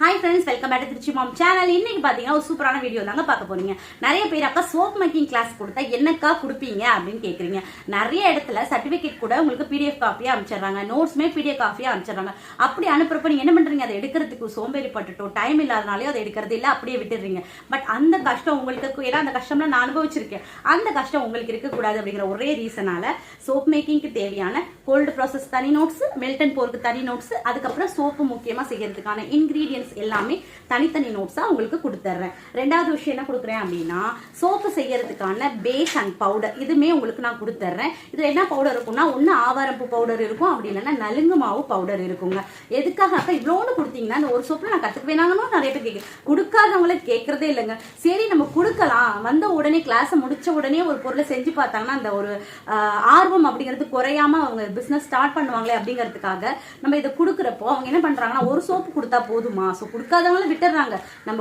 Hi friends welcome back Tiruchi mom channel இன்னைக்கு பார்த்தீங்கன்னா ஒரு சூப்பரான வீடியோ தாங்க பார்க்க போறீங்க. நிறைய பேர் அக்கா சோப் மேக்கிங் கிளாஸ் கொடுத்தா என்னக்கா கொடுப்பீங்க அப்படின்னு கேட்குறீங்க நிறைய இடத்துல சர்டிஃபிகேட் கூட உங்களுக்கு பிடிஎஃப் காப்பியாக அனுப்பிச்சிடுறாங்க. நோட்ஸுமே பிடிஎஃப் காப்பியாக அனுப்பிச்சிடுறாங்க. அப்படி அனுப்புறப்ப நீங்க என்ன பண்றீங்க? அதை எடுக்கிறதுக்கு சோம்பேறி பட்டுட்டோம் டைம் இல்லாதனாலையும் அதை எடுக்கிறது இல்லை அப்படியே விட்டுடுறீங்க. பட் அந்த கஷ்டம் உங்களுக்கு ஏன்னா அந்த கஷ்டம்லாம் நான் அனுபவிச்சிருக்கேன். அந்த கஷ்டம் உங்களுக்கு இருக்கக்கூடாது அப்படிங்கிற ஒரே ரீசனால சோப் மேக்கிங்க்கு தேவையான கோல்டு ப்ராசஸ் தனி நோட்ஸ் மெல்டன் போருக்கு தனி நோட்ஸ் அதுக்கப்புறம் சோப்பு முக்கியமாக செய்யறதுக்கான இன்கிரீடியன்ஸ் எல்லாமே தனித்தனி நோட்ஸா உங்களுக்கு கொடுத்துட்றேன் ரெண்டாவது விஷயம் என்ன கொடுக்குறேன் அப்படின்னா சோப்பு செய்யறதுக்கான பேஸ் அண்ட் பவுடர் இதுமே உங்களுக்கு நான் கொடுத்துட்றேன் இதுல என்ன பவுடர் இருக்கும்னா ஒன்று ஆவாரம்பு பவுடர் இருக்கும் அப்படி இல்லைன்னா நலுங்கு மாவு பவுடர் இருக்குங்க. எதுக்காக இவ்வளோன்னு கொடுத்தீங்கன்னா அந்த ஒரு சோப்பில் நான் கற்றுக்க வேணாங்கன்னு நிறைய பேர் கேட்கு கொடுக்காதவங்களே கேட்கறதே இல்லைங்க. சரி நம்ம கொடுக்கலாம். வந்த உடனே கிளாஸை முடிச்ச உடனே ஒரு பொருளை செஞ்சு பார்த்தாங்கன்னா அந்த ஒரு ஆர்வம் அப்படிங்கிறது குறையாம அவங்க பிசினஸ் ஸ்டார்ட் பண்ணுவாங்களே அப்படிங்கிறதுக்காக நம்ம இதை கொடுக்குறப்போ அவங்க என்ன பண்றாங்கன்னா ஒரு சோப்பு கொடுத்தா போதுமா? ஸோ கொடுக்காதவங்களும் விட்டுறாங்க. நம்ம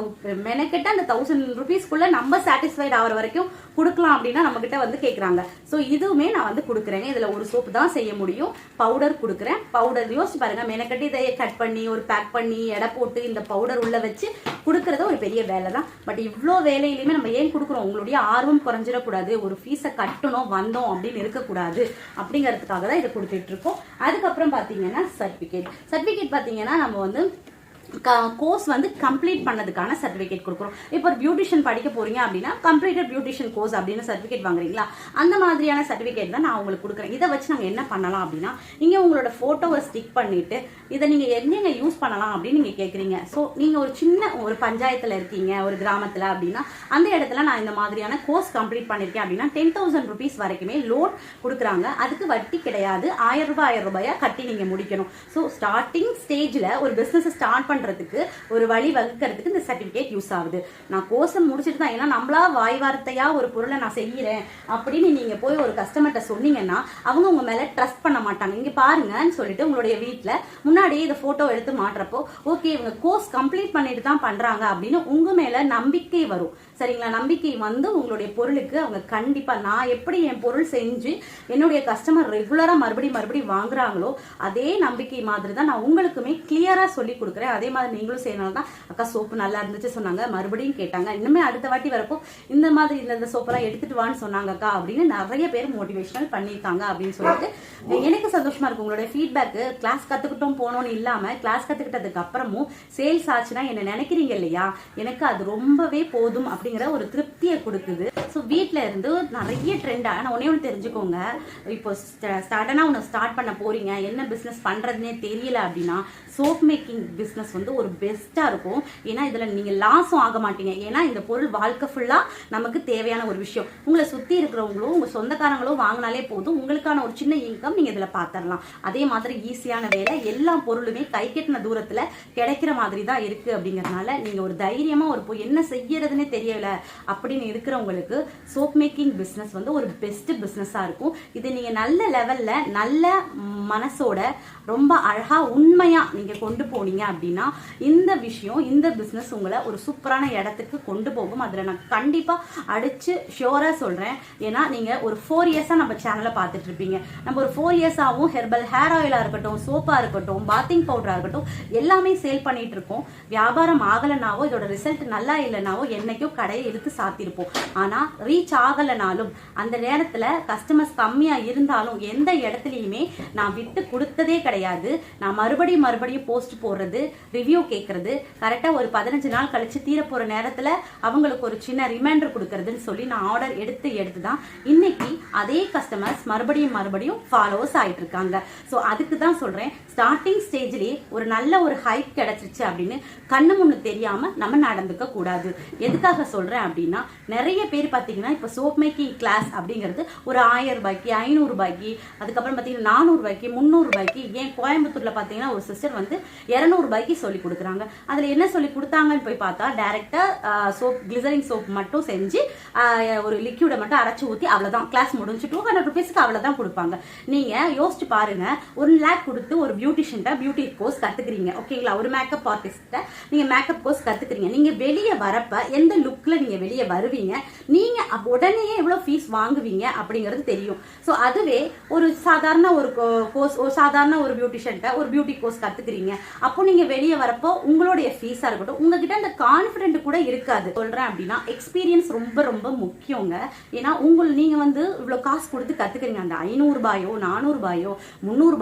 மெனக்கெட்ட அந்த தௌசண்ட் ருபீஸ்க்குள்ள நம்ம சாட்டிஸ்ஃபைட் ஆகிற வரைக்கும் கொடுக்கலாம் அப்படின்னா நம்ம கிட்ட வந்து கேட்குறாங்க ஸோ இதுவுமே நான் வந்து கொடுக்குறேங்க. இதில் ஒரு சோப்பு தான் செய்ய முடியும். பவுடர் கொடுக்குறேன். பவுடர் யோசிச்சு பாருங்க. மெனக்கட்டி இதை கட் பண்ணி ஒரு பேக் பண்ணி எடை போட்டு இந்த பவுடர் உள்ள வச்சு கொடுக்கறது ஒரு பெரிய வேலை தான். பட் இவ்வளோ வேலையிலுமே நம்ம ஏன் கொடுக்குறோம்? உங்களுடைய ஆர்வம் குறைஞ்சிடக்கூடாது. ஒரு ஃபீஸை கட்டணும் வந்தோம் அப்படின்னு இருக்கக்கூடாது. அப்படிங்கிறதுக்காக தான் இதை கொடுத்துட்டு இருக்கோம். அதுக்கப்புறம் பார்த்தீங்கன்னா சர்டிஃபிகேட் சர்டிஃபிகேட் பார்த்தீங்கன்னா நம்ம வந்து கோர்ஸ் வந்து கம்ப்ளீட் பண்ணதுக்கான சர்டிஃபிகேட் கொடுக்குறோம். இப்போ ஒரு பியூட்டிஷியன் படிக்க போறீங்க அப்படின்னா கம்ப்ளீட்டட் பியூட்டிஷியன் கோர்ஸ் அப்படின்னு சர்டிஃபிகேட் வாங்குறீங்களா? அந்த மாதிரியான சர்டிஃபிகேட் தான் நான் உங்களுக்கு கொடுக்குறேன். இதை வச்சு நாங்கள் என்ன பண்ணலாம் அப்படின்னா நீங்கள் உங்களோட ஃபோட்டோவை ஸ்டிக் பண்ணிட்டு இதை நீங்கள் எங்கெங்க யூஸ் பண்ணலாம் அப்படின்னு நீங்கள் கேட்குறீங்க ஸோ நீங்கள் ஒரு சின்ன ஒரு பஞ்சாயத்தில் இருக்கீங்க ஒரு கிராமத்தில் அப்படின்னா அந்த இடத்துல நான் இந்த மாதிரியான கோர்ஸ் கம்ப்ளீட் பண்ணியிருக்கேன் அப்படின்னா டென் தௌசண்ட் ருபீஸ் வரைக்குமே லோன் கொடுக்குறாங்க. அதுக்கு வட்டி கிடையாது. ஆயிரம் ரூபாய் ஆயிரம் ரூபாயா கட்டி நீங்கள் முடிக்கணும். ஸோ ஸ்டார்டிங் ஸ்டேஜில் ஒரு பிஸ்னஸை ஸ்டார்ட் பண்ணுறதுக்கு ஒரு வழி வகுக்கிறதுக்கு இந்த சர்டிஃபிகேட் யூஸ் ஆகுது. நான் கோர்ஸை முடிச்சுட்டு தான் ஏன்னா நம்மளா வாய் வார்த்தையாக ஒரு பொருளை நான் செய்கிறேன் அப்படின்னு நீங்கள் போய் ஒரு கஸ்டமர்கிட்ட சொன்னீங்கன்னா அவங்க உங்கள் மேலே ட்ரஸ்ட் பண்ண மாட்டாங்க. இங்கே பாருங்கன்னு சொல்லிட்டு உங்களுடைய வீட்டில் முன்னாடியே இதை ஃபோட்டோ எடுத்து மாட்டுறப்போ ஓகே இவங்க கோர்ஸ் கம்ப்ளீட் பண்ணிட்டு தான் பண்ணுறாங்க அப்படின்னு உங்கள் மேலே நம்பிக்கை வரும். சரிங்களா? நம்பிக்கை வந்து உங்களுடைய பொருளுக்கு அவங்க கண்டிப்பாக நான் எப்படி என் பொருள் செஞ்சு என்னுடைய கஸ்டமர் ரெகுலராக மறுபடியும் மறுபடியும் வாங்குறாங்களோ அதே நம்பிக்கை மாதிரி தான் நான் உங்களுக்குமே கிளியராக சொல்லி கொடுக்குறேன். அதே மாதிரி நீங்களும் செய்யணும் தான் அக்கா சோப்பு நல்லா இருந்துச்சு சொன்னாங்க. மறுபடியும் கேட்டாங்க. இன்னுமே அடுத்த வாட்டி வரப்போ இந்த மாதிரி இந்த சோப்பெல்லாம் எடுத்துட்டு வான்னு சொன்னாங்க அக்கா அப்படின்னு நிறைய பேர் மோட்டிவேஷனல் பண்ணியிருக்காங்க அப்படின்னு சொல்லிட்டு எனக்கு சந்தோஷமா இருக்கும் உங்களுடைய ஃபீட்பேக்கு கிளாஸ் கற்றுக்கிட்டோம் போனோம்னு இல்லாமல் கிளாஸ் கற்றுக்கிட்டதுக்கு அப்புறமும் சேல்ஸ் ஆச்சுன்னா என்ன நினைக்கிறீங்க இல்லையா? எனக்கு அது ரொம்பவே போதும் அப்படிங்கிற ஒரு திருப்தியை கொடுக்குது. ஸோ வீட்டில் இருந்து நிறைய ட்ரெண்ட் ஆனால் ஒன்னே ஒன்று தெரிஞ்சுக்கோங்க. இப்போ சடனாக ஒன்று ஸ்டார்ட் பண்ண போறீங்க. என்ன பிஸ்னஸ் பண்ணுறதுனே தெரியல அப்படின்னா சோப் மேக்கிங் பிஸ்னஸ் வந்து ஒரு பெஸ்ட்டாக இருக்கும். ஏன்னா இதில் நீங்கள் லாஸும் ஆக மாட்டீங்க. ஏன்னா இந்த பொருள் வாழ்க்கை ஃபுல்லாக நமக்கு தேவையான ஒரு விஷயம். உங்களை சுற்றி இருக்கிறவங்களும் உங்கள் சொந்தக்காரங்களும் வாங்கினாலே போதும் உங்களுக்கான ஒரு சின்ன இன்கம் நீங்கள் இதில் பார்த்துடலாம் அதே மாதிரி ஈஸியான வேலை எல்லா பொருளுமே கை கட்டின தூரத்தில் கிடைக்கிற மாதிரி தான் இருக்குது அப்படிங்கிறதுனால நீங்கள் ஒரு தைரியமாக ஒரு பொ- என்ன செய்யறதுன்னே தெரியலை அப்படின்னு இருக்கிறவங்களுக்கு சோப் மேக்கிங் பிஸ்னஸ் வந்து ஒரு பெஸ்ட் பிஸ்னஸாக இருக்கும். இதை நீங்கள் நல்ல லெவலில் நல்ல மனசோட ரொம்ப அழகாக உண்மையாக நீங்கள் நீங்கள் கொண்டு போனீங்க அப்படின்னா இந்த விஷயம் இந்த பிஸ்னஸ் உங்களை ஒரு சூப்பரான இடத்துக்கு கொண்டு போகும். அதில் நான் கண்டிப்பாக அடித்து ஷோராக சொல்கிறேன் ஏன்னா நீங்கள் ஒரு ஃபோர் இயர்ஸாக நம்ம சேனலை பார்த்துட்டு இருப்பீங்க. நம்ம ஒரு ஃபோர் இயர்ஸாகவும் ஹெர்பல் ஹேர் ஆயிலாக இருக்கட்டும் சோப்பாக இருக்கட்டும் பாத்திங் பவுடராக இருக்கட்டும் எல்லாமே சேல் பண்ணிட்டு இருக்கோம். வியாபாரம் ஆகலைனாவோ இதோட ரிசல்ட் நல்லா இல்லைனாவோ என்றைக்கும் கடையை இழுத்து சாத்திருப்போம். ஆனால் ரீச் ஆகலைனாலும் அந்த நேரத்தில் கஸ்டமர்ஸ் கம்மியாக இருந்தாலும் எந்த இடத்துலையுமே நான் விட்டு கொடுத்ததே கிடையாது. நான் மறுபடியும் மறுபடியும் போஸ்ட் போடுறது ரிவ்யூ கேட்கறது கரெக்டாக ஒரு பதினஞ்சு நாள் கழிச்சு தீரப்போகிற நேரத்தில் அவங்களுக்கு ஒரு சின்ன ரிமைண்டர் கொடுக்கறதுன்னு சொல்லி நான் ஆர்டர் எடுத்து எடுத்து தான் இன்னைக்கு அதே கஸ்டமர்ஸ் மறுபடியும் மறுபடியும் ஃபாலோவர்ஸ் ஆகிட்டு இருக்காங்க. ஸோ அதுக்கு தான் சொல்கிறேன் ஸ்டார்டிங் ஸ்டேஜ்லயே ஒரு நல்ல ஒரு ஹைட் கிடைச்சிருச்சு அப்படின்னு கண்ணு முன்னு தெரியாம நம்ம நடந்துக்க கூடாது. எதுக்காக சொல்றேன் அப்படின்னா நிறைய பேர் பாத்தீங்கன்னா இப்போ சோப் மேக்கிங் கிளாஸ் அப்படிங்கிறது ஒரு ஆயிரம் ரூபாய்க்கு ஐநூறு ரூபாய்க்கு அதுக்கப்புறம் பார்த்தீங்கன்னா நானூறு ரூபாய்க்கு முந்நூறு ரூபாய்க்கு ஏன் கோயம்புத்தூர்ல பார்த்தீங்கன்னா ஒரு சிஸ்டர் வந்து இரநூறுபாய்க்கு சொல்லி கொடுக்குறாங்க. அதுல என்ன சொல்லி கொடுத்தாங்கன்னு போய் பார்த்தா டேரக்டா சோப் கிளிசரிங் சோப் மட்டும் செஞ்சு ஒரு லிக்யூடை மட்டும் அரைச்சு ஊத்தி அவ்வளவுதான். கிளாஸ் முடிஞ்சு டூ ஹண்ட்ரட் ருபீஸ்க்கு அவ்வளவுதான் கொடுப்பாங்க. நீங்க யோசிச்சு பாருங்க ஒன் லேக் கொடுத்து ஒரு பியூட்டிஷியன்ட்ட பியூட்டி கோர்ஸ் கத்துக்கிறீங்க. ஓகேங்களா ஒரு மேக்கப் ஆர்டிஸ்ட்டை நீங்க மேக்கப் கோர்ஸ் கத்துக்கிறீங்க. நீங்க வெளியே வரப்ப எந்த லுக்ல நீங்க வெளியே வருவீங்க? நீங்க அப்ப உடனே எவ்வளவு ஃபீஸ் வாங்குவீங்க அப்படிங்கிறது தெரியும். ஸோ அதுவே ஒரு சாதாரண ஒரு கோர்ஸ் ஒரு சாதாரண ஒரு பியூட்டிஷியன்ட்ட ஒரு பியூட்டி கோர்ஸ் கத்துக்கிறீங்க. அப்போ நீங்க வெளியே வரப்போ உங்களுடைய ஃபீஸா இருக்கட்டும். உங்ககிட்ட அந்த கான்ஃபிடென்ட் கூட இருக்காது. சொல்றேன் அப்படின்னா எக்ஸ்பீரியன்ஸ் ரொம்ப ரொம்ப முக்கியங்க. ஏன்னா உங்கள் நீங்க வந்து இவ்வளவு காசு கொடுத்து கத்துக்கிறீங்க. அந்த ஐநூறு ரூபாயோ நானூறு ரூபாயோ முந்நூறு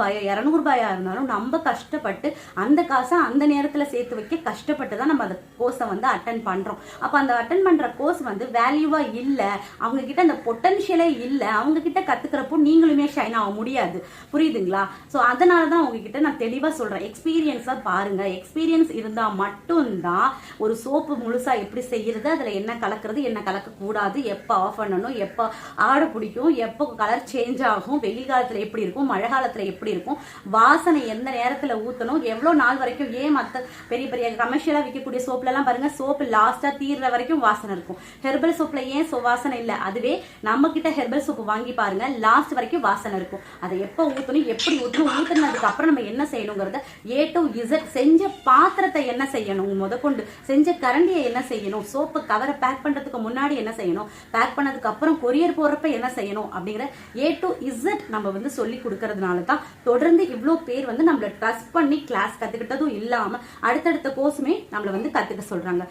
ரூபாயோ இருந்தாலும் நம்ம கஷ்டப்பட்டு அந்த காசை அந்த நேரத்தில் சேர்த்து வைக்க கஷ்டப்பட்டு தான் நம்ம அந்த கோர்ஸை வந்து அட்டன் பண்ணுறோம் அப்போ அந்த அட்டன் பண்ணுற கோர்ஸ் வந்து வேல்யூவாக இல்லை அவங்கக்கிட்ட அந்த பொட்டன்ஷியலே இல்லை அவங்கக்கிட்ட கற்றுக்கிறப்போ கத்துக்கிறப்போ நீங்களுமே ஷைன் ஆக முடியாது. புரியுதுங்களா? ஸோ அதனால தான் உங்ககிட்ட நான் தெளிவாக சொல்கிறேன் எக்ஸ்பீரியன்ஸாக பாருங்கள் எக்ஸ்பீரியன்ஸ் இருந்தால் மட்டும்தான் ஒரு சோப்பு முழுசாக எப்படி செய்யறது அதில் என்ன கலக்கிறது என்ன கலக்கக்கூடாது எப்போ ஆஃப் பண்ணணும் எப்போ ஆடை பிடிக்கும் எப்போ கலர் சேஞ்ச் ஆகும் வெயில் காலத்தில் எப்படி இருக்கும் மழை காலத்தில் எப்படி இருக்கும் வாசனை எந்த நேரத்துல ஊத்தணும்? எவ்வளவு நாள் வரைக்கும் ஏன் மத்த பெரிய பெரிய கமர்ஷியலா விற்கக்கூடிய சோப்ல எல்லாம் பாருங்க சோப்பு லாஸ்ட்டாக தீர்ற வரைக்கும் வாசனை இருக்கும். ஹெர்பல் சோப்பில் ஏன் சோ வாசனை இல்ல? அதுவே நம்ம கிட்ட ஹெர்பல் சோப்பு வாங்கி பாருங்க லாஸ்ட் வரைக்கும் வாசனை இருக்கும். அதை எப்போ ஊற்றணும் எப்படி ஊற்றணும் ஊற்றுனதுக்கு அப்புறம் நம்ம என்ன செய்யணுங்கிறத ஏ டு இசட் செஞ்ச பாத்திரத்தை என்ன செய்யணும்? முதற்கொண்டு செஞ்ச கரண்டியை என்ன செய்யணும்? சோப்பு கவரை பேக் பண்றதுக்கு முன்னாடி என்ன செய்யணும்? பேக் பண்ணதுக்கு அப்புறம் கொரியர் போடுறப்ப என்ன செய்யணும்? அப்படிங்கிற ஏ டு இசட் நம்ம வந்து சொல்லி கொடுக்கறதுனால தான் தொடர்ந்து இவ்வளோ பேர் வந்து நம்மள ட்ரஸ்ட் பண்ணி கிளாஸ் கத்துக்கிட்டதும் இல்லாம அடுத்தடுத்த கோர்ஸுமே நம்மள வந்து கத்துக்க சொல்றாங்க.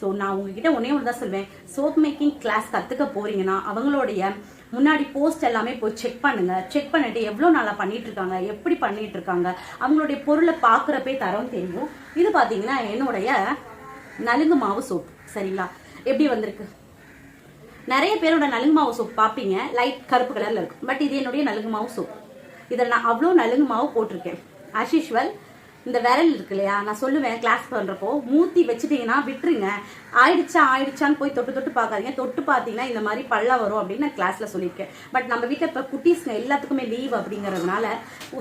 ஸோ நான் உங்ககிட்ட ஒன்னே ஒன்று தான் சொல்வேன். சோப் மேக்கிங் கிளாஸ் கத்துக்க போறீங்கன்னா அவங்களுடைய முன்னாடி போஸ்ட் எல்லாமே போய் செக் பண்ணுங்க. செக் பண்ணிட்டு எவ்வளோ நல்லா பண்ணிட்டு இருக்காங்க எப்படி பண்ணிட்டு இருக்காங்க அவங்களுடைய பொருளை பார்க்குறப்பே தரம் தெரியும். இது பார்த்தீங்கன்னா என்னுடைய நலுங்கு மாவு சோப் சரிங்களா? எப்படி வந்திருக்கு? நிறைய பேரோட நலுங்கு மாவு சோப் பார்ப்பீங்க லைட் கருப்பு கலர்ல இருக்கும். பட் இது என்னுடைய நலுங்கு மாவு சோப் இதில் நான் அவ்வளோ நலுங்கு மாவு போட்டிருக்கேன். as usual இந்த விரல் இருக்கு இல்லையா? நான் சொல்லுவேன் கிளாஸ் பண்ணுறப்போ மூத்தி வச்சுட்டிங்கன்னா விட்டுருங்க. ஆயிடுச்சா ஆயிடுச்சான்னு போய் தொட்டு தொட்டு பார்க்காதீங்க. தொட்டு பார்த்தீங்கன்னா இந்த மாதிரி பல்லா வரும் அப்படின்னு நான் கிளாஸில் சொல்லியிருக்கேன். பட் நம்ம வீட்டில் இப்போ குட்டீஸ்ங்க எல்லாத்துக்குமே லீவ் அப்படிங்கிறதுனால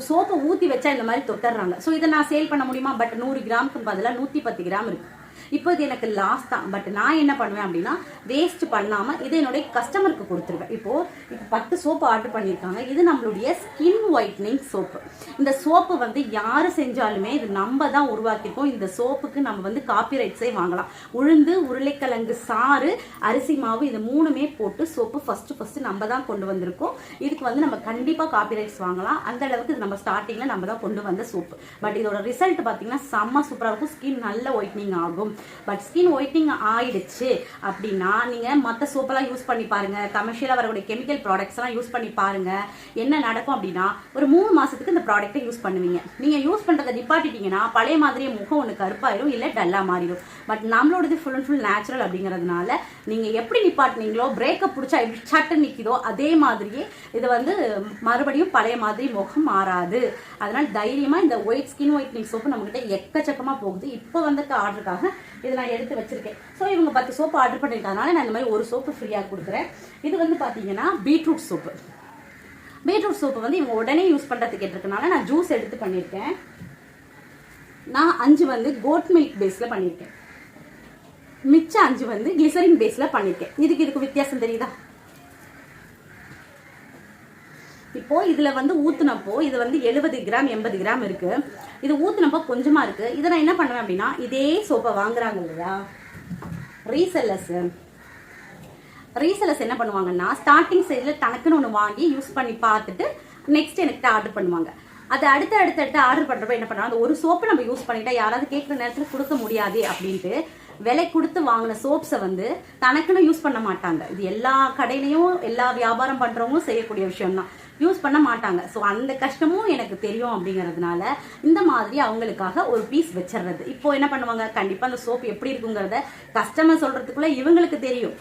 சோப்பை ஊற்றி வச்சா இந்த மாதிரி தொட்டுறாங்க. ஸோ இதை நான் சேல் பண்ண முடியுமா? பட் நூறு கிராமுக்கு பதிலாக நூற்றி பத்து கிராம் இருக்குது இப்போ இது எனக்கு லாஸ் தான். பட் நான் என்ன பண்ணுவேன் அப்படின்னா வேஸ்ட் பண்ணாமல் இதை என்னுடைய கஸ்டமருக்கு கொடுத்துருவேன். இப்போது இப்போ பத்து சோப்பு ஆர்டர் பண்ணியிருக்காங்க. இது நம்மளுடைய ஸ்கின் ஒயிட்னிங் சோப்பு இந்த சோப்பு வந்து யார் செஞ்சாலுமே இது நம்ம தான் உருவாக்கியிருக்கோம். இந்த சோப்புக்கு நம்ம வந்து காப்பிரைட்ஸே வாங்கலாம். உளுந்து உருளைக்கிழங்கு சாறு அரிசி மாவு இது மூணுமே போட்டு சோப்பு ஃபஸ்ட்டு ஃபஸ்ட்டு நம்ம தான் கொண்டு வந்திருக்கோம். இதுக்கு வந்து நம்ம கண்டிப்பா காப்பிரைட்ஸ் வாங்கலாம். அந்த அளவுக்கு இது நம்ம ஸ்டார்டிங்கில் நம்ம தான் கொண்டு வந்த சோப்பு பட் இதோட ரிசல்ட் பார்த்தீங்கன்னா செம்ம சூப்பராக இருக்கும். ஸ்கின் நல்ல ஒயிட்னிங் ஆகும். பட் ஸ்கின் ஒயிட்னிங் ஆயிடுச்சு அப்படின்னா நீங்க மற்ற சோப்பெல்லாம் யூஸ் பண்ணி பாருங்க. கமர்ஷியலா வரக்கூடிய கெமிக்கல் ப்ராடக்ட்ஸ் எல்லாம் யூஸ் பண்ணி பாருங்க. என்ன நடக்கும் அப்படின்னா ஒரு மூணு மாசத்துக்கு இந்த ப்ராடக்ட்டை யூஸ் பண்ணுவீங்க. நீங்க யூஸ் பண்றதை நிப்பாட்டிட்டீங்கன்னா பழைய மாதிரியே முகம் ஒன்று கருப்பாயிரும் இல்ல டல்லா மாறிடும். பட் நம்மளோடது ஃபுல் அண்ட் ஃபுல் நேச்சுரல் அப்படிங்கிறதுனால நீங்க எப்படி நிப்பாட்டினீங்களோ பிரேக்கப் பிடிச்சா எப்படி சட்டு நிக்குதோ அதே மாதிரியே இது வந்து மறுபடியும் பழைய மாதிரி முகம் மாறாது. அதனால தைரியமா இந்த ஒயிட் ஸ்கின் ஒயிட்னிங் சோப்பு நம்மகிட்ட எக்கச்சக்கமா போகுது. இப்போ வந்திருக்க ஆர்டருக்காக இதை நான் எடுத்து வச்சிருக்கேன். ஸோ இவங்க பத்து சோப்பு ஆர்டர் பண்ணியிருக்கனால நான் இந்த மாதிரி ஒரு சோப்பு ஃப்ரீயாக கொடுக்குறேன். இது வந்து பார்த்தீங்கன்னா பீட்ரூட் சோப்பு பீட்ரூட் சோப்பு வந்து இவங்க உடனே யூஸ் பண்ணுறதுக்கு கேட்டிருக்கனால நான் ஜூஸ் எடுத்து பண்ணியிருக்கேன். நான் அஞ்சு வந்து கோட் மில்க் பேஸில் பண்ணியிருக்கேன். மிச்சம் அஞ்சு வந்து கிளிசரின் பேஸில் பண்ணியிருக்கேன். இதுக்கு இதுக்கு வித்தியாசம் தெரியுதா? இப்போ இதுல வந்து ஊத்துனப்போ இது வந்து எழுபது கிராம் எண்பது கிராம் இருக்கு. இது ஊத்துனப்போ கொஞ்சமா இருக்கு. இதை நான் என்ன பண்ணுவேன் அப்படின்னா இதே சோப்பை வாங்குறாங்க இல்லையா? ரீசெல்லர்ஸ் ரீசெல்லர்ஸ் என்ன பண்ணுவாங்கன்னா ஸ்டார்டிங் சைடில் தனக்குன்னு ஒன்று வாங்கி யூஸ் பண்ணி பார்த்துட்டு நெக்ஸ்ட் எனக்கு ஆர்டர் பண்ணுவாங்க. அது அடுத்து அடுத்து அடுத்து ஆர்டர் பண்ணுறப்ப என்ன பண்ணுவாங்க அந்த ஒரு சோப்பு நம்ம யூஸ் பண்ணிட்டா யாராவது கேட்குற நேரத்தில் கொடுக்க முடியாது அப்படின்ட்டு விலை கொடுத்து வாங்கின சோப்ஸை வந்து தனக்குன்னு யூஸ் பண்ண மாட்டாங்க. இது எல்லா கடையிலையும் எல்லா வியாபாரம் பண்ணுறவங்களும் செய்யக்கூடிய விஷயம்தான். யூஸ் பண்ண மாட்டாங்க. ஸோ அந்த கஷ்டமும் எனக்கு தெரியும் அப்படிங்கிறதுனால இந்த மாதிரி அவங்களுக்காக ஒரு பீஸ் வச்சிடுறது இப்போ என்ன பண்ணுவாங்க? கண்டிப்பாக அந்த சோப் எப்படி இருக்குங்கிறத கஸ்டமர் சொல்கிறதுக்குள்ளே இவங்களுக்கு தெரியும்.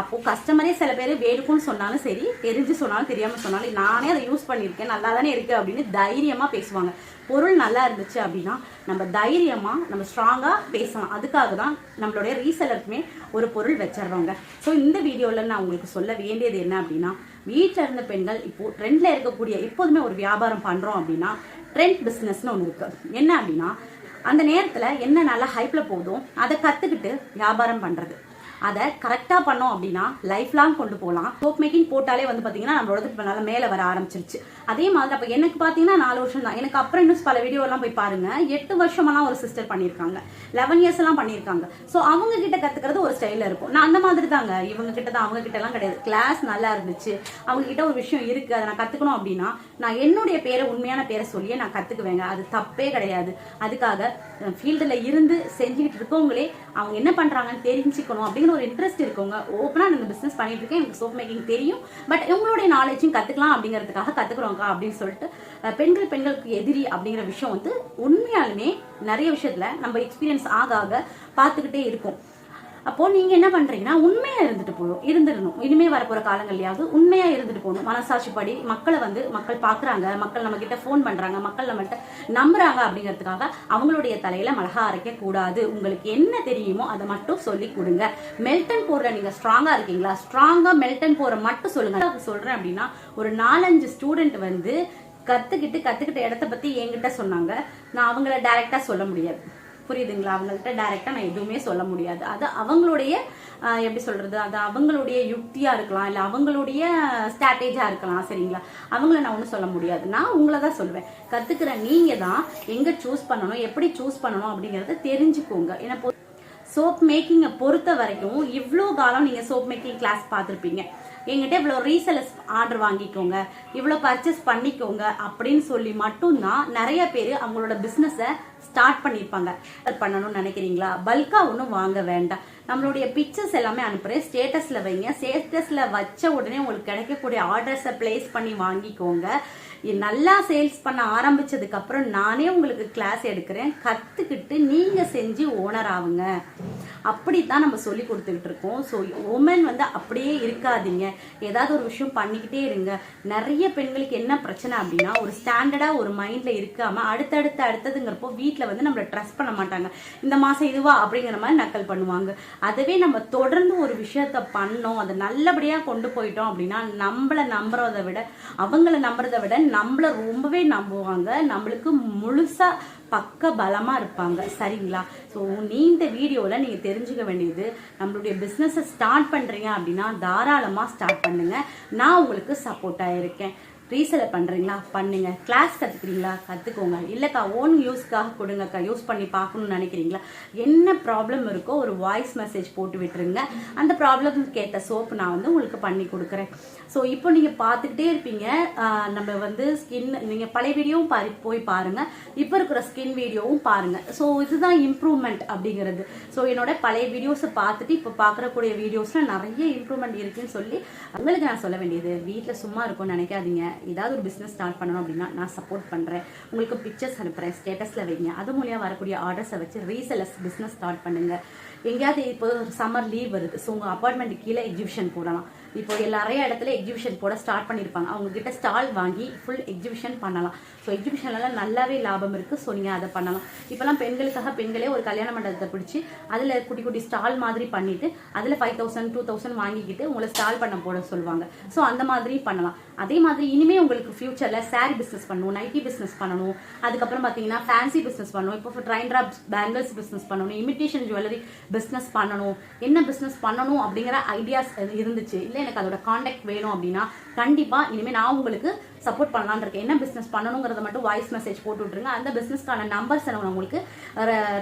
அப்போது கஸ்டமரே சில பேர் வேணுக்கும்னு சொன்னாலும் சரி தெரிஞ்சு சொன்னாலும் தெரியாமல் சொன்னாலும் நானே அதை யூஸ் பண்ணியிருக்கேன் நல்லா தானே இருக்குது அப்படின்னு தைரியமாக பேசுவாங்க. பொருள் நல்லா இருந்துச்சு அப்படின்னா நம்ம தைரியமாக நம்ம ஸ்ட்ராங்காக பேசலாம். அதுக்காக தான் நம்மளுடைய ரீசெலருக்குமே ஒரு பொருள் வச்சிடுறோங்க ஸோ இந்த வீடியோவில் நான் உங்களுக்கு சொல்ல வேண்டியது என்ன அப்படின்னா வீட்டில் இருந்த பெண்கள் இப்போது ட்ரெண்டில் இருக்கக்கூடிய எப்போதுமே ஒரு வியாபாரம் பண்ணுறோம் அப்படின்னா ட்ரெண்ட் பிஸ்னஸ்னு ஒன்று இருக்குது என்ன அப்படின்னா அந்த நேரத்தில் என்ன நல்லா ஹைப்பில் போகுதோ அதை கற்றுக்கிட்டு வியாபாரம் பண்ணுறது அதை கரெக்டாக பண்ணோம் அப்படின்னா லைஃப் லாங் கொண்டு போகலாம் சோப் மேக்கிங் போட்டாலே வந்து பார்த்தீங்கன்னா நம்மளோட இப்போ நல்லா மேலே வர ஆரம்பிச்சிருச்சு. அதே மாதிரி அப்போ எனக்கு பார்த்தீங்கன்னா நாலு வருஷம் தான். எனக்கு அப்புறம் இன்னும் பல வீடியோ எல்லாம் போய் பாருங்க. எட்டு வருஷமெல்லாம் ஒரு சிஸ்டர் பண்ணியிருக்காங்க. லெவன் இயர்ஸ் எல்லாம் பண்ணியிருக்காங்க. ஸோ அவங்க கிட்ட கத்துக்கிறது ஒரு ஸ்டைல இருக்கும். நான் அந்த மாதிரி தாங்க. இவங்க கிட்ட தான் அவங்க கிட்ட எல்லாம் கிடையாது. கிளாஸ் நல்லா இருந்துச்சு. அவங்க கிட்ட ஒரு விஷயம் இருக்கு. அதை நான் கத்துக்கணும் அப்படின்னா நான் என்னுடைய பேரை உண்மையான பேரை சொல்லியே நான் கத்துக்குவேங்க. அது தப்பே கிடையாது. அதுக்காக ஃபீல்டில் இருந்து செஞ்சுக்கிட்டு இருக்கவங்களே அவங்க என்ன பண்றாங்கன்னு தெரிஞ்சுக்கணும் அப்படிங்கிற ஒரு இன்ட்ரெஸ்ட் இருக்கவங்க ஓப்பனா இந்த பிஸ்னஸ் பண்ணிட்டு இருக்கேன் எனக்கு சோப் மேக்கிங் தெரியும். பட் உங்களுடைய நாலேஜும் கத்துக்கலாம் அப்படிங்கிறதுக்காக கத்துக்கிறோங்க அப்படின்னு சொல்லிட்டு பெண்கள் பெண்களுக்கு எதிரி அப்படிங்கிற விஷயம் வந்து உண்மையாலுமே நிறைய விஷயத்துல நம்ம எக்ஸ்பீரியன்ஸ் ஆக ஆக பார்த்துக்கிட்டே இருக்கும். அப்போ நீங்க என்ன பண்றீங்கன்னா உண்மையா இருந்துட்டு போகணும் இருந்துடணும். இனிமே வரப்போற காலங்கள்லயாவது உண்மையா இருந்துட்டு போகணும் மனசாட்சி படி மக்களை வந்து மக்கள் பாக்குறாங்க. மக்கள் நம்ம கிட்ட ஃபோன் பண்றாங்க. மக்கள் நம்மகிட்ட நம்புறாங்க அப்படிங்கிறதுக்காக அவங்களுடைய தலையில மிளகா அரைக்க கூடாது. உங்களுக்கு என்ன தெரியுமோ அதை மட்டும் சொல்லி கொடுங்க. மெல்டன் போர்ல நீங்க ஸ்ட்ராங்கா இருக்கீங்களா? ஸ்ட்ராங்கா மெல்டன் போரை மட்டும் சொல்லுங்க. சொல்றேன் அப்படின்னா ஒரு நாலஞ்சு ஸ்டூடெண்ட் வந்து கத்துக்கிட்டு கத்துக்கிட்ட இடத்த பத்தி என்கிட்ட சொன்னாங்க. நான் அவங்கள டைரக்டா சொல்ல முடியாது. புரியுதுங்களா? அவங்கள்ட்ட டைரக்டா நான் எதுவுமே சொல்ல முடியாது. அது அவங்களுடைய எப்படி சொல்றது? அது அவங்களுடைய யுக்தியா இருக்கலாம் இல்ல அவங்களுடைய ஸ்ட்ராட்டேஜா இருக்கலாம் சரிங்களா? அவங்கள நான் ஒன்றும் சொல்ல முடியாது. நான் உங்களை தான் சொல்லுவேன் கத்துக்கிற நீங்க தான் எங்க சூஸ் பண்ணணும் எப்படி சூஸ் பண்ணணும் அப்படிங்கறத தெரிஞ்சுக்கோங்க. ஏன்னா சோப் மேக்கிங்கை பொறுத்த வரைக்கும் இவ்வளோ காலம் நீங்கள் சோப் மேக்கிங் கிளாஸ் பார்த்துருப்பீங்க. எங்கிட்ட இவ்வளோ ரீசெலர்ஸ் ஆர்டர் வாங்கிக்கோங்க இவ்வளோ பர்ச்சேஸ் பண்ணிக்கோங்க அப்படின்னு சொல்லி மட்டும்தான் நிறைய பேர் அவங்களோட பிஸ்னஸை ஸ்டார்ட் பண்ணியிருப்பாங்க பண்ணணும்னு நினைக்கிறீங்களா? பல்காக ஒன்றும் வாங்க வேண்டாம். நம்மளுடைய பிக்சர்ஸ் எல்லாமே அனுப்புகிறேன் ஸ்டேட்டஸில் வைங்க. ஸ்டேட்டஸில் வச்ச உடனே உங்களுக்கு கிடைக்கக்கூடிய ஆர்டர்ஸை பிளேஸ் பண்ணி வாங்கிக்கோங்க. நல்லா சேல்ஸ் பண்ண ஆரம்பிச்சதுக்கு அப்புறம் நானே உங்களுக்கு கிளாஸ் எடுக்கிறேன். கத்துக்கிட்டு நீங்க செஞ்சு ஓனர் ஆகுங்க அப்படித்தான் நம்ம சொல்லி கொடுத்துக்கிட்டு இருக்கோம். ஸோ உமன் வந்து அப்படியே இருக்காதீங்க. ஏதாவது ஒரு விஷயம் பண்ணிக்கிட்டே இருங்க. நிறைய பெண்களுக்கு என்ன பிரச்சனை அப்படின்னா ஒரு ஸ்டாண்டர்டா ஒரு மைண்ட்ல இருக்காம அடுத்தடுத்து அடுத்ததுங்கிறப்போ வீட்டில் வந்து நம்மளை ட்ரஸ்ட் பண்ண மாட்டாங்க. இந்த மாசம் இதுவா அப்படிங்கிற மாதிரி நக்கல் பண்ணுவாங்க. அதுவே நம்ம தொடர்ந்து ஒரு விஷயத்த பண்ணோம் அதை நல்லபடியா கொண்டு போயிட்டோம் அப்படின்னா நம்மளை நம்புறதை விட அவங்கள நம்புறதை விட நம்மள ரொம்பவே நம்புவாங்க. நம்மளுக்கு முழுசாக பக்க பலமாக இருப்பாங்க. சரிங்களா? ஸோ நீ இந்த வீடியோவில் நீங்கள் தெரிஞ்சுக்க வேண்டியது நம்மளுடைய பிஸ்னஸை ஸ்டார்ட் பண்ணுறீங்க அப்படின்னா தாராளமாக ஸ்டார்ட் பண்ணுங்கள் நான் உங்களுக்கு சப்போர்ட்டாக இருக்கேன் ரீசெலர் பண்ணுறீங்களா பண்ணுங்க. கிளாஸ் கற்றுக்குறீங்களா கற்றுக்கோங்க இல்லைக்கா ஓன் யூஸ்க்காக கொடுங்கக்கா. யூஸ் பண்ணி பார்க்கணும்னு நினைக்கிறீங்களா? என்ன ப்ராப்ளம் இருக்கோ ஒரு வாய்ஸ் மெசேஜ் போட்டு விட்டுருங்க. அந்த ப்ராப்ளம்க்கு ஏற்ற சோப்பு நான் வந்து உங்களுக்கு பண்ணி கொடுக்குறேன். ஸோ இப்போ நீங்கள் பார்த்துக்கிட்டே இருப்பீங்க. நம்ம வந்து ஸ்கின் நீங்கள் பழைய வீடியோவும் பாரு போய் பாருங்கள் இப்போ இருக்கிற ஸ்கின் வீடியோவும் பாருங்கள் ஸோ இதுதான் இம்ப்ரூவ்மெண்ட் அப்படிங்கிறது. ஸோ என்னோட பழைய வீடியோஸை பார்த்துட்டு இப்போ பார்க்குறக்கூடிய வீடியோஸில் நிறைய இம்ப்ரூவ்மெண்ட் இருக்குன்னு சொல்லி உங்களுக்கு நான் சொல்ல வேண்டியது வீட்டில் சும்மா இருக்கும்னு நினைக்காதீங்க. ஏதாவது ஒரு பிஸ்னஸ் ஸ்டார்ட் பண்ணணும் அப்படின்னா நான் சப்போர்ட் பண்ணுறேன் உங்களுக்கு பிக்சர்ஸ் அனுப்புகிறேன் ஸ்டேட்டஸில் வைங்க. அது மூலியம் வரக்கூடிய ஆர்டர்ஸை வச்சு ரீசெலர்ஸ் பிஸ்னஸ் ஸ்டார்ட் பண்ணுங்க. எங்கேயாவது இப்போ சம்மர் லீவ் வருது. ஸோ உங்கள் அப்பார்ட்மெண்ட் கீழே எக்ஸிபிஷன் போடலாம். இப்போ நிறைய இடத்துல எக்ஸிபிஷன் போட ஸ்டார்ட் பண்ணியிருப்பாங்க அவங்க கிட்ட ஸ்டால் வாங்கி ஃபுல் எக்ஸிபிஷன் பண்ணலாம். ஸோ எக்ஸிபிஷன்லாம் நல்லாவே லாபம் இருக்குது ஸோ நீங்கள் அதை பண்ணலாம். இப்போலாம் பெண்களுக்காக பெண்களே ஒரு கல்யாண மண்டபத்தை பிடிச்சி அதில் குட்டி குட்டி ஸ்டால் மாதிரி பண்ணிவிட்டு அதில் ஃபைவ் தௌசண்ட் டூ தௌசண்ட் வாங்கிக்கிட்டு உங்களை ஸ்டால் பண்ண போட சொல்லுவாங்க. ஸோ அந்த மாதிரி பண்ணலாம். அதே மாதிரி இனிமே உங்களுக்கு ஃப்யூச்சரில் saree பிஸ்னஸ் பண்ணணும் நைட்டி பிஸ்னஸ் பண்ணணும். அதுக்கப்புறம் பார்த்தீங்கன்னா ஃபேன்சி பிஸ்னஸ் பண்ணணும். இப்போ ட்ரைன் ட்ராப்ஸ் பேங்கிள்ஸ் பிஸ்னஸ் பண்ணணும். இமிட்டேஷன் ஜுவல்லரி பிஸ்னஸ் பண்ணணும். என்ன பிஸ்னஸ் பண்ணணும் அப்படிங்கிற ஐடியாஸ் இருந்துச்சு. இல்லை எனக்கு அதோட காண்டாக்ட் வேணும் அப்படின்னா கண்டிப்பாக இனிமேல் நான் உங்களுக்கு சப்போர்ட் பண்ணலான்னு இருக்கேன். என்ன பிஸ்னஸ் பண்ணணுங்கிறத மட்டும் வாய்ஸ் மெசேஜ் போட்டு விட்ருங்க அந்த பிஸ்னஸ்க்கான நம்பர்ஸ் நான் உங்களுக்கு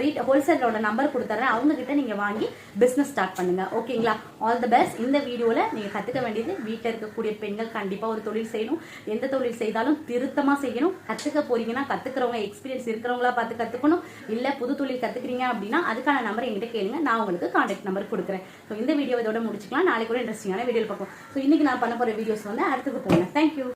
ரீட் ஹோல்சேலரோட நம்பர் கொடுத்துறேன் அவங்க கிட்ட நீங்கள் வாங்கி பிஸ்னஸ் ஸ்டார்ட் பண்ணுங்க. ஓகேங்களா? ஆல் த பெஸ்ட் இந்த வீடியோவில் நீங்கள் கற்றுக்க வேண்டியது வீட்டில் இருக்கக்கூடிய பெண்கள் கண்டிப்பாக ஒரு தொழில் செய்யணும். எந்த தொழில் செய்தாலும் திருத்தமாக செய்யணும். கற்றுக்க போறீங்கன்னா கற்றுக்கிறவங்க எக்ஸ்பீரியன்ஸ் இருக்கிறவங்களா பார்த்து கற்றுக்கணும் இல்லை புது தொழில் கற்றுக்குறீங்க அப்படின்னா அதுக்கான நம்பர் என்கிட்ட கேளுங்க. நான் உங்களுக்கு கான்டாக்ட் நம்பர் கொடுக்குறேன். ஸோ இந்த வீடியோ இதோட முடிச்சுக்கலாம். நாளைக்கு கூட இன்ட்ரெஸ்டிங்கான வீடியோ பார்ப்போம். ஸோ இன்னைக்கு நான் பண்ண போகிற வீடியோஸ் வந்து அடுத்தது போங்க தேங்க்யூ